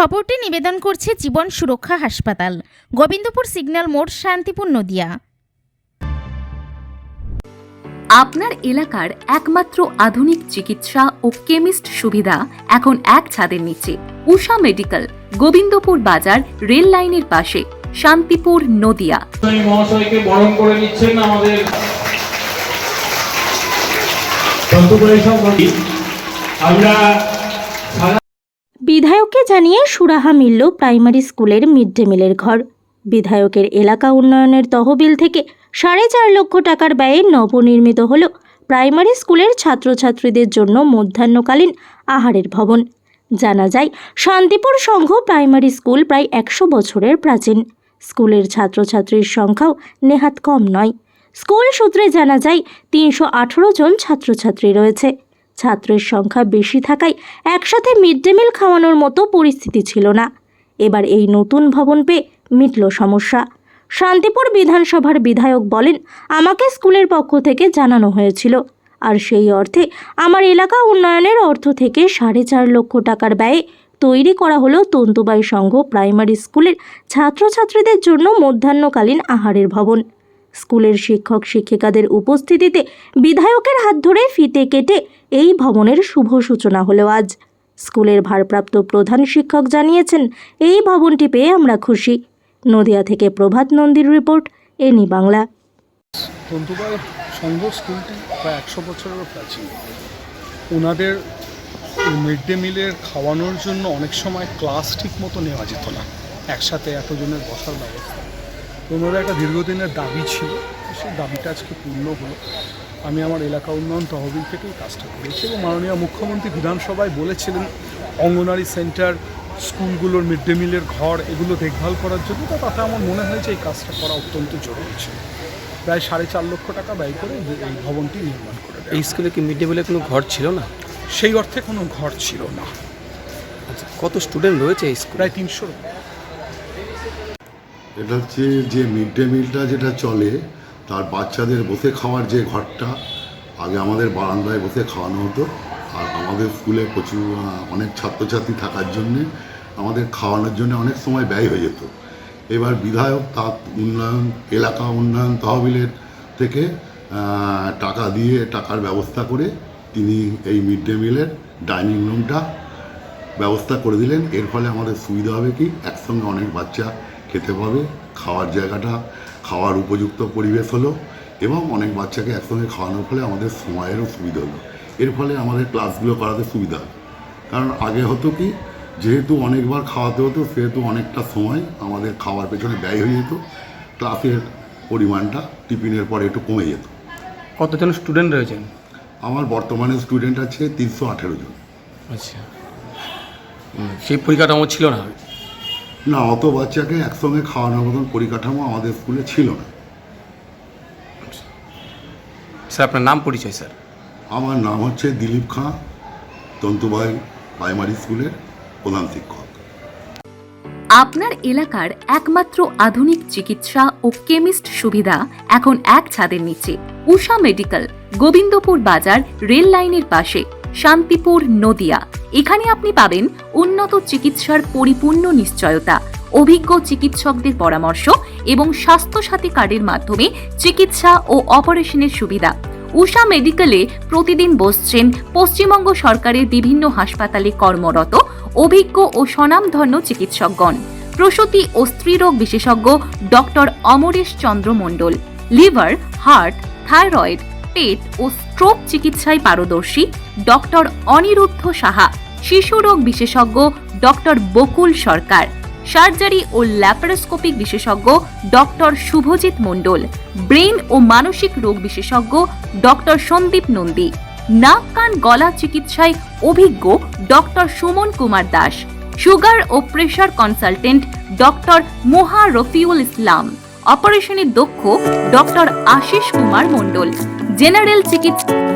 খবরটি নিবেদন করছে জীবন সুরক্ষা হাসপাতাল। গোবিন্দপুর সিগন্যাল মোড় শান্তিপুর নদিয়া। আপনার এলাকার একমাত্র আধুনিক চিকিৎসা ও কেমিস্ট সুবিধা এখন এক ছাদের নিচে। উষা মেডিকেল গোবিন্দপুর বাজার রেল লাইনের পাশে শান্তিপুর নদিয়া। মহাশয়কে বরণ করে নিচ্ছেন আমাদের আমরা বিধায়ককে জানিয়ে সুরাহা মিলল প্রাইমারি স্কুলের মিড ডে মিলের ঘর। বিধায়কের এলাকা উন্নয়নের তহবিল থেকে সাড়ে চার লক্ষ টাকার ব্যয়ে নবনির্মিত হল প্রাইমারি স্কুলের ছাত্রছাত্রীদের জন্য মধ্যাহ্নকালীন আহারের ভবন। জানা যায়, শান্তিপুর সংঘ প্রাইমারি স্কুল প্রায় একশো বছরের প্রাচীন। স্কুলের ছাত্রছাত্রীর সংখ্যাও নেহাত কম নয়। স্কুল সূত্রে জানা যায়, তিনশো আঠেরো জন ছাত্রছাত্রী রয়েছে। ছাত্রের সংখ্যা বেশি থাকায় একসাথে মিড ডে মিল খাওয়ানোর মতো পরিস্থিতি ছিল না। এবার এই নতুন ভবন পেয়ে মিটল সমস্যা। শান্তিপুর বিধানসভার বিধায়ক বলেন, আমাকে স্কুলের পক্ষ থেকে জানানো হয়েছিল। আর সেই অর্থে আমার এলাকা উন্নয়নের অর্থ থেকে সাড়ে চার লক্ষ টাকার ব্যয়ে তৈরি করা হলো তন্তুবাই সংঘ প্রাইমারি স্কুলের ছাত্রছাত্রীদের জন্য মধ্যাহ্নকালীন আহারের ভবন। স্কুলের শিক্ষক শিক্ষিকাদের উপস্থিতিতে বিধায়কের হাত ধরে ফিতে কেটে এই ভবনের শুভ সূচনা হলো আজ। স্কুলের ভারপ্রাপ্ত প্রধান শিক্ষক জানিয়েছেন, এই ভবনটি পেয়ে আমরা খুশি। নদিয়া থেকে প্রভাত নন্দীর রিপোর্ট, এনি বাংলা। ওনাদের মিড ডে মিলের খাওয়ানোর জন্য অনেক সময় ক্লাস ঠিক মতো নেওয়া যেত না। একসাথে এতজনের বসার ব্যবস্থা। তো একটা দীর্ঘদিনের দাবি ছিল সেই দাবিটা আজকে পূর্ণ হলো। আমি আমার এলাকা উন্নয়ন তহবিল থেকেই কাজটা করেছি এবং মাননীয় মুখ্যমন্ত্রী বিধানসভায় বলেছিলেন অঙ্গনারী সেন্টার স্কুলগুলোর মিড ডে মিলের ঘর এগুলো দেখভাল করার জন্য তো তাতে আমার মনে হয়েছে এই কাজটা করা অত্যন্ত জরুরি ছিল। প্রায় সাড়ে চার লক্ষ টাকা ব্যয় করে এই- এই ভবনটি নির্মাণ করে এই স্কুলে কি মিড ডে মিলের কোনো ঘর ছিল না? সেই অর্থে কোনো ঘর ছিল না। আচ্ছা কত স্টুডেন্ট রয়েছে এই স্কুলে? প্রায় তিনশো এটা হচ্ছে যে মিড ডে মিলটা যেটা চলে, তার বাচ্চাদের বসে খাওয়ার যে ঘরটা, আগে আমাদের বারান্দায় বসে খাওয়ানো হতো। আর আমাদের স্কুলে প্রচুর অনেক ছাত্রছাত্রী থাকার জন্যে আমাদের খাওয়ানোর জন্য অনেক সময় ব্যয় হয়ে যেত। এবার বিধায়ক তার উন্নয়ন, এলাকা উন্নয়ন তহবিলের থেকে টাকা দিয়ে টাকার ব্যবস্থা করে তিনি এই মিড ডে মিলের ডাইনিং রুমটা ব্যবস্থা করে দিলেন। এর ফলে আমাদের সুবিধা হবে কি? একসঙ্গে অনেক বাচ্চা খেতে পাবে খাওয়ার জায়গাটা খাওয়ার উপযুক্ত পরিবেশ হলো এবং অনেক বাচ্চাকে একসঙ্গে খাওয়ানোর ফলে আমাদের সময়েরও সুবিধা হলো। এর ফলে আমাদের ক্লাসগুলো করাতে সুবিধা। হয় কারণ আগে হতো কি যেহেতু অনেকবার খাওয়াতে হতো সেহেতু অনেকটা সময় আমাদের খাওয়ার পেছনে ব্যয় হয়ে যেত ক্লাসের পরিমাণটা টিফিনের পরে একটু কমে যেত। কতজন স্টুডেন্ট রয়েছেন? আমার বর্তমানে স্টুডেন্ট আছে তিনশো আঠেরো জন। আচ্ছা। সেই পরিকাঠামো ছিল না। না অত বাচ্চাকে একসঙ্গে খাওয়ানোর মতন পরিকাঠামো আমাদের স্কুলে ছিল না। স্যার আপনার নাম পরিচয় স্যার? আমার নাম হচ্ছে দিলীপ খাঁ তন্তুবাই প্রাইমারি স্কুলের প্রধান শিক্ষক। আপনার এলাকার একমাত্র আধুনিক চিকিৎসা ও কেমিস্ট সুবিধা এখন এক ছাদের নিচে। উষা মেডিকেল গোবিন্দপুর বাজার রেল লাইনের পাশে। শান্তিপুর, নদিয়া। এখানে আপনি পাবেন উন্নত চিকিৎসার পরিপূর্ণ নিশ্চয়তা, অভিজ্ঞ চিকিৎসকদের পরামর্শ এবং স্বাস্থ্যসাথী কার্ডের মাধ্যমে চিকিৎসা ও অপারেশনের সুবিধা। উষা মেডিকেলে প্রতিদিন বসছেন পশ্চিমবঙ্গ সরকারের বিভিন্ন হাসপাতালে কর্মরত, অভিজ্ঞ ও স্বনামধন্য চিকিৎসকগণ। প্রসূতি ও স্ত্রীরোগ বিশেষজ্ঞ doctor Amaresh Chandra Mondal. Liver, heart, thyroid, পেট ও স্ট্রোক চিকিৎসায় পারদর্শী ডক্টর অনিরুদ্ধ সাহা শিশুরোগ বিশেষজ্ঞ ডক্টর বকুল সরকার, সার্জারি ও ল্যাপারোস্কোপিক বিশেষজ্ঞ ডক্টর শুভজিৎ মণ্ডল ব্রেন ও মানসিক রোগ বিশেষজ্ঞ ডক্টর সন্দীপ নন্দী, নাক, কান, গলা চিকিৎসায় অভিজ্ঞ ডক্টর সুমন কুমার দাস, সুগার ও pressure consultant doctor Moha Rafiul Islam, অপারেশনে দক্ষ ডক্টর আশিস কুমার মণ্ডল। জেনারেল চিকিৎসা